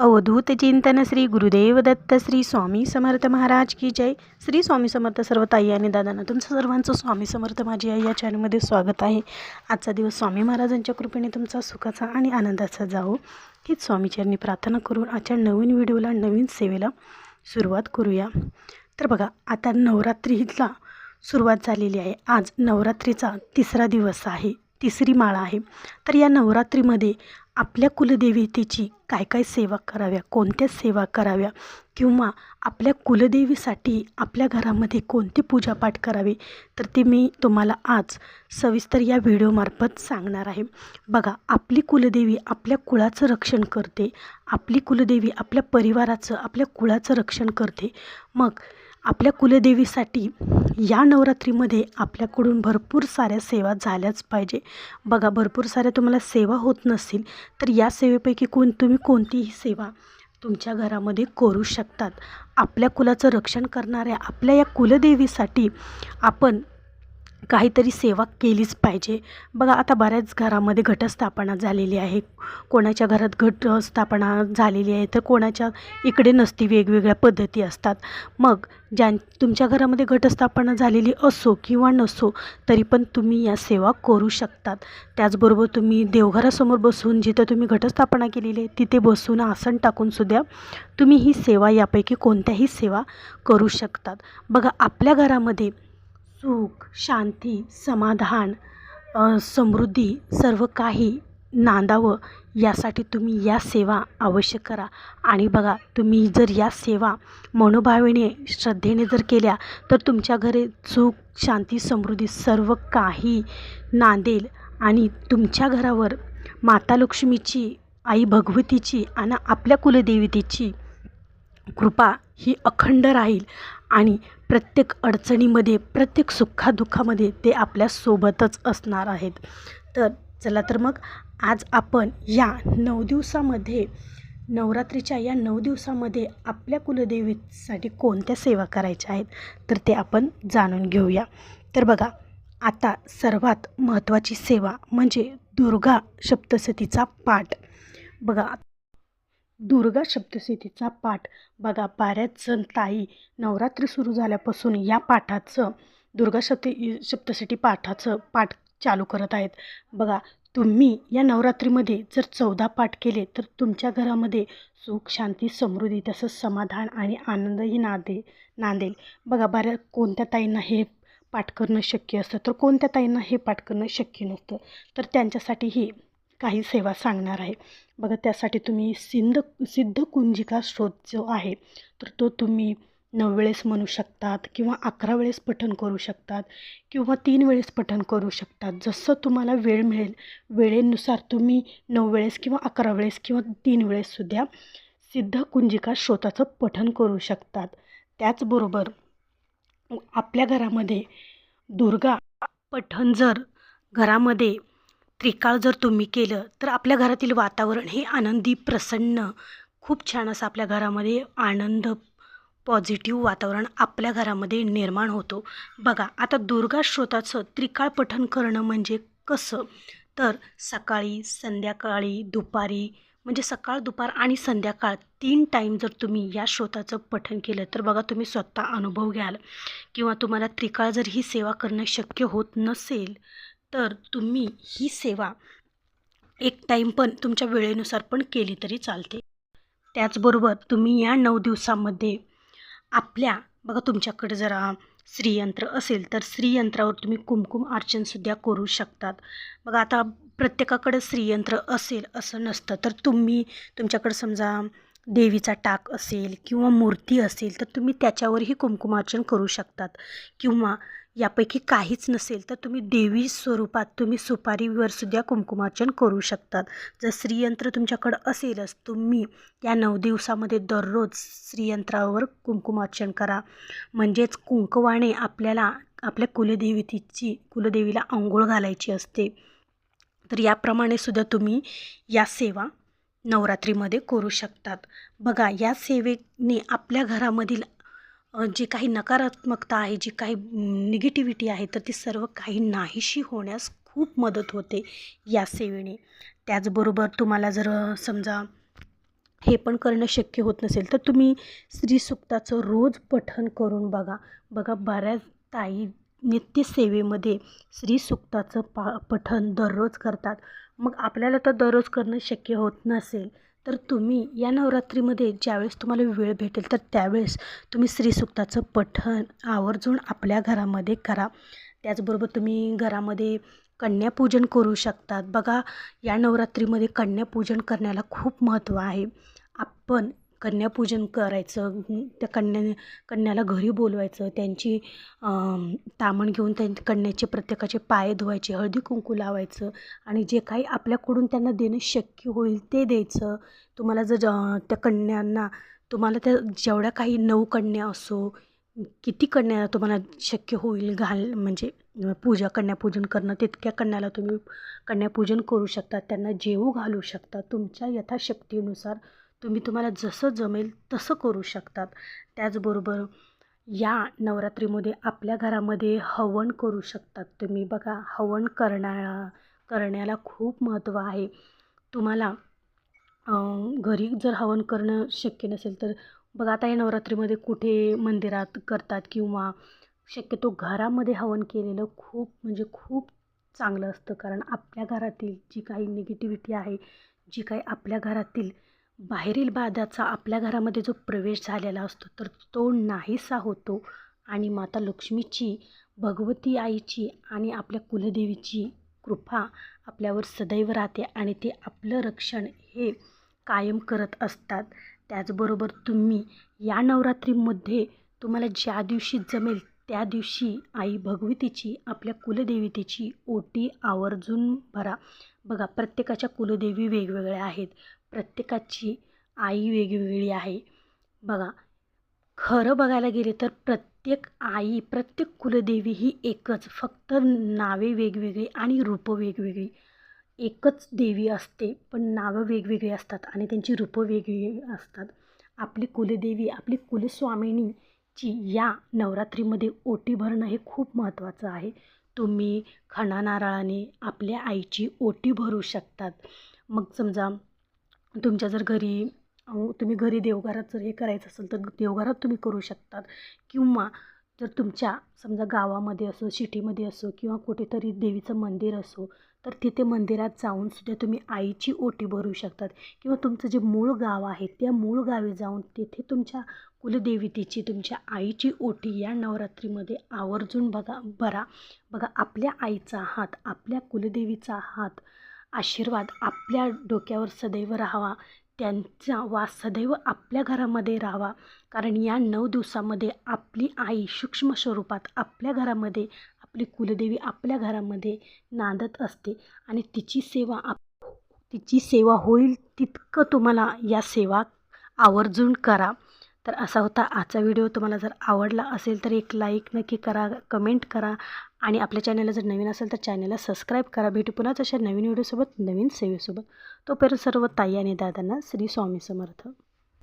अवधूत चिंतन श्री गुरुदेव दत्त श्री स्वामी समर्थ महाराज की जय. श्री स्वामी समर्थ सर्व ताई आणि दादांना तुमचं सर्वांचं स्वामी समर्थ माझी आई या चॅनलमध्ये स्वागत आहे. आजचा दिवस स्वामी महाराजांच्या कृपेने तुमचा सुखाचा आणि आनंदाचा जावो. हीच स्वामीचरणी प्रार्थना करून आजच्या नवीन व्हिडिओला नवीन सेवेला सुरुवात करूया. तर बघा आता नवरात्रीला सुरुवात झालेली आहे. आज नवरात्रीचा तिसरा दिवस आहे. तिसरी माळा आहे. तर या नवरात्रीमध्ये आपल्या कुलदेवतेची काय काय सेवा कराव्या कोणत्या सेवा कराव्या किंवा आपल्या कुलदेवीसाठी आपल्या घरामध्ये कोणती पूजापाठ करावी तर ते मी तुम्हाला आज सविस्तर या व्हिडिओमार्फत सांगणार आहे. बघा आपली कुलदेवी आपल्या कुळाचं रक्षण करते आपली कुलदेवी आपल्या परिवाराचं आपल्या कुळाचं रक्षण करते. मग आपल्या कुलदेवीसाठी या नवरात्रीमध्ये आपल्याकडून भरपूर साऱ्या सेवा झाल्याच पाहिजे. बघा भरपूर साऱ्या तुम्हाला सेवा होत नसतील तर या सेवेपैकी कोण तुम्ही कोणतीही सेवा तुमच्या घरामध्ये करू शकतात. आपल्या कुलाचं रक्षण करणाऱ्या आपल्या या कुलदेवीसाठी आपण काहीतरी सेवा केलीच पाहिजे. बघा आता बऱ्याच घरामध्ये घटस्थापना झालेली आहे कोणाच्या घरात घटस्थापना झालेली आहे तर कोणाच्या इकडे नसती वेगवेगळ्या पद्धती असतात. मग ज्यां तुमच्या घरामध्ये घटस्थापना झालेली असो किंवा नसो तरी पण तुम्ही या सेवा करू शकतात. त्याचबरोबर तुम्ही देवघरासमोर बसून जिथं तुम्ही घटस्थापना केलेली आहे तिथे बसून आसन टाकून सुद्धा तुम्ही ही सेवा यापैकी कोणत्याही सेवा करू शकतात. बघा आपल्या घरामध्ये सुख शांती समाधान समृद्धी सर्व काही नांदावं. यासाठी तुम्ही या सेवा अवश्य करा. आणि बघा तुम्ही जर या सेवा मनोभावेने श्रद्धेने जर केल्या तर तुमच्या घरी सुख शांती समृद्धी सर्व काही नांदेल. आणि तुमच्या घरावर माता लक्ष्मीची आई भगवतीची आणि आपल्या कुलदेवतेची कृपा ही अखंड राहील. आणि प्रत्येक अडचणीमध्ये प्रत्येक सुखादुःखामध्ये ते आपल्यासोबतच असणार आहेत. तर चला तर मग आज आपण या नऊ दिवसामध्ये नवरात्रीच्या या नऊ दिवसामध्ये आपल्या कुलदेवीसाठी कोणत्या सेवा करायच्या आहेत तर ते आपण जाणून घेऊया. तर बघा आता सर्वात महत्त्वाची सेवा म्हणजे दुर्गा सप्तशतीचा पाठ. बघा दुर्गा सप्तशतीचा पाठ. बघा बऱ्याच जण ताई नवरात्री सुरू झाल्यापासून या पाठाचं दुर्गा सप्ती सप्तशती पाठाचं पाठ चालू करत आहेत. बघा तुम्ही या नवरात्रीमध्ये जर चौदा पाठ केले तर तुमच्या घरामध्ये सुख शांती समृद्धी तसंच समाधान आणि आनंदही नांदे नांदेल. बघा बऱ्या कोणत्या ताईंना हे पाठ करणं शक्य असतं? तर कोणत्या ताईंना हे पाठ करणं शक्य नसतं? तर त्यांच्यासाठीही काही सेवा सांगणार आहे. बघा त्यासाठी तुम्ही सिंध सिद्ध कुंजिका स्रोत जो आहे तर तो तुम्ही नऊ वेळेस म्हणू शकतात किंवा अकरा वेळेस पठण करू शकतात किंवा तीन वेळेस पठण करू शकतात. जसं तुम्हाला वेळ मिळेल वेळेनुसार तुम्ही नऊ वेळेस किंवा अकरा वेळेस किंवा तीन वेळेससुद्धा सिद्ध कुंजिका श्रोताचं पठण करू शकतात. त्याचबरोबर आपल्या घरामध्ये दुर्गा पठण जर घरामध्ये त्रिकाळ जर तुम्ही केलं तर आपल्या घरातील वातावरण हे आनंदी प्रसन्न खूप छान असं आपल्या घरामध्ये आनंद पॉझिटिव्ह वातावरण आपल्या घरामध्ये निर्माण होतो. बघा आता दुर्गा श्रोताचं त्रिकाळ पठण करणं म्हणजे कसं? तर सकाळी संध्याकाळी दुपारी म्हणजे सकाळ दुपार आणि संध्याकाळ तीन टाईम जर तुम्ही या श्रोताचं पठण केलं तर बघा तुम्ही स्वतः अनुभव घ्याल. किंवा तुम्हाला त्रिकाळ जर ही सेवा करणं शक्य होत नसेल तर तुम्ही ही सेवा एक टाईम पण तुमच्या वेळेनुसार पण केली तरी चालते. त्याचबरोबर तुम्ही या नऊ दिवसामध्ये आपल्या बघा तुमच्याकडे जरा श्रीयंत्र असेल तर श्रीयंत्रावर तुम्ही कुमकुम अर्चनसुद्धा करू शकतात. बघा आता प्रत्येकाकडं श्रीयंत्र असेल असं नसतं तर तुम्ही तुमच्याकडं समजा देवीचा टाक असेल किंवा मूर्ती असेल तर तुम्ही त्याच्यावरही कुमकुमार्चन करू शकतात. किंवा यापैकी काहीच नसेल तर तुम्ही देवी स्वरूपात तुम्ही सुपारीवर सुद्धा कुमकुमार्चन करू शकतात. जर श्रीयंत्र तुमच्याकडं असेलच तुम्ही या नऊ दिवसामध्ये दररोज श्रीयंत्रावर कुमकुमार्चन करा. म्हणजेच कुंकवाने आपल्याला आपल्या कुलदेवतेची कुलदेवीला आंघोळ घालायची असते. तर याप्रमाणे सुद्धा तुम्ही या सेवा नवरात्रीमध्ये करू शकतात. बघा या सेवेने आपल्या घरामधील जी काही नकारात्मकता आहे जी काही निगेटिव्हिटी आहे तर ती सर्व काही नाहीशी होण्यास खूप मदत होते या सेवेने. त्याचबरोबर तुम्हाला जर समजा हे पण करणं शक्य होत नसेल तर तुम्ही श्रीसुक्ताचं रोज पठन करून बघा. बघा बऱ्याच ताई नित्यसेवेमध्ये श्रीसुक्ताचं पा पठन दररोज करतात. मग आपल्याला तर दररोज करणं शक्य होत नसेल. तर तुम्ही या नवरात्रीमध्ये ज्यावेळेस तुम्हाला वेळ भेटेल तर त्यावेळेस तुम्ही श्रीसुक्ताचं पठण आवर्जून आपल्या घरामध्ये करा. त्याचबरोबर तुम्ही घरामध्ये कन्यापूजन करू शकतात. बघा या नवरात्रीमध्ये कन्यापूजन करण्याला खूप महत्त्व आहे. आपण कन्यापूजन करायचं त्या कन्या कन्याला घरी बोलवायचं त्यांची तामण घेऊन त्यां कन्याचे प्रत्येकाचे पाय धुवायचे हळदी कुंकू लावायचं आणि जे काही आपल्याकडून त्यांना देणं शक्य होईल ते द्यायचं. तुम्हाला जर त्या कन्यांना तुम्हाला त्या जेवढ्या काही नऊ कन्या असो किती कन्या तुम्हाला शक्य होईल घाल म्हणजे पूजा कन्यापूजन करणं तितक्या कन्याला तुम्ही कन्यापूजन करू शकता त्यांना जेवू घालू शकता. तुमच्या यथाशक्तीनुसार तुम्ही तुम्हाला जसं जमेल तसं करू शकतात. त्याचबरोबर या नवरात्रीमध्ये आपल्या घरामध्ये हवन करू शकतात. तुम्ही बघा हवन करण्या करण्याला खूप महत्त्व आहे. तुम्हाला घरी जर हवन करणं शक्य नसेल तर बघा आता या नवरात्रीमध्ये कुठे मंदिरात करतात किंवा शक्यतो घरामध्ये हवन केलेलं खूप म्हणजे खूप चांगलं असतं. कारण आपल्या घरातील जी काही निगेटिव्हिटी आहे जी काही आपल्या घरातील बाहेरील बाधाचा आपल्या घरामध्ये जो प्रवेश झालेला असतो तर तो नाहीसा होतो. आणि माता लक्ष्मीची भगवती आईची आणि आपल्या कुलदेवीची कृपा आपल्यावर सदैव राहते आणि ते आपलं रक्षण हे कायम करत असतात. त्याचबरोबर तुम्ही या नवरात्रीमध्ये तुम्हाला ज्या दिवशी जमेल त्या दिवशी आई भगवतीची आपल्या कुलदेवतेची ओटी आवर्जून भरा. बघा प्रत्येकाच्या कुलदेवी वेगवेगळ्या आहेत. प्रत्येकाची आई वेगवेगळी आहे. बघा खरं बघायला गेले तर प्रत्येक आई प्रत्येक कुलदेवी ही एकच. फक्त नावे वेगवेगळी आणि रूपं वेगवेगळी. एकच देवी असते पण नावं वेगवेगळी असतात आणि त्यांची रूपं वेगवेगळी असतात. आपली कुलदेवी आपली कुलस्वामिनीची या नवरात्रीमध्ये ओटी भरणं हे खूप महत्त्वाचं आहे. तुम्ही खणा नारळाने आपल्या आईची ओटी भरू शकतात. मग समजा तुमच्या जर घरी तुम्ही घरी देवघरात जर हे करायचं असेल तर देवघरात तुम्ही करू शकतात. किंवा जर तुमच्या समजा गावामध्ये असो सिटीमध्ये असो किंवा कुठेतरी देवीचं मंदिर असो तर तिथे मंदिरात जाऊन सुद्धा तुम्ही आईची ओटी भरू शकतात. किंवा तुमचं जे मूळ गाव आहे त्या मूळ गावी जाऊन तिथे तुमच्या कुलदेवतेची तुमच्या आईची ओटी या नवरात्रीमध्ये आवर्जून बघा भरा. बघा आपल्या आईचा हात आपल्या कुलदेवीचा हात आशीर्वाद आपल्या डोक्यावर सदैव राहावा. त्यांचा वास सदैव आपल्या घरामध्ये राहावा. कारण या नऊ दिवसामध्ये आपली आई सूक्ष्म स्वरूपात आपल्या घरामध्ये आपली कुलदेवी आपल्या घरामध्ये नांदत असते आणि तिची सेवा आप तिची सेवा होईल तितकं तुम्हाला या सेवा आवर्जून करा. तर असा होता आजचा व्हिडिओ. तुम्हाला जर आवडला असेल तर एक लाईक नक्की करा कमेंट करा आणि आपल्या चॅनलला जर नवीन असेल तर चॅनलला सबस्क्राईब करा. भेटू पुन्हाच अशा नवीन व्हिडिओसोबत नवीन सेवेसोबत. तोपर्यंत सर्व ताई आणि दादांना श्री स्वामी समर्थ.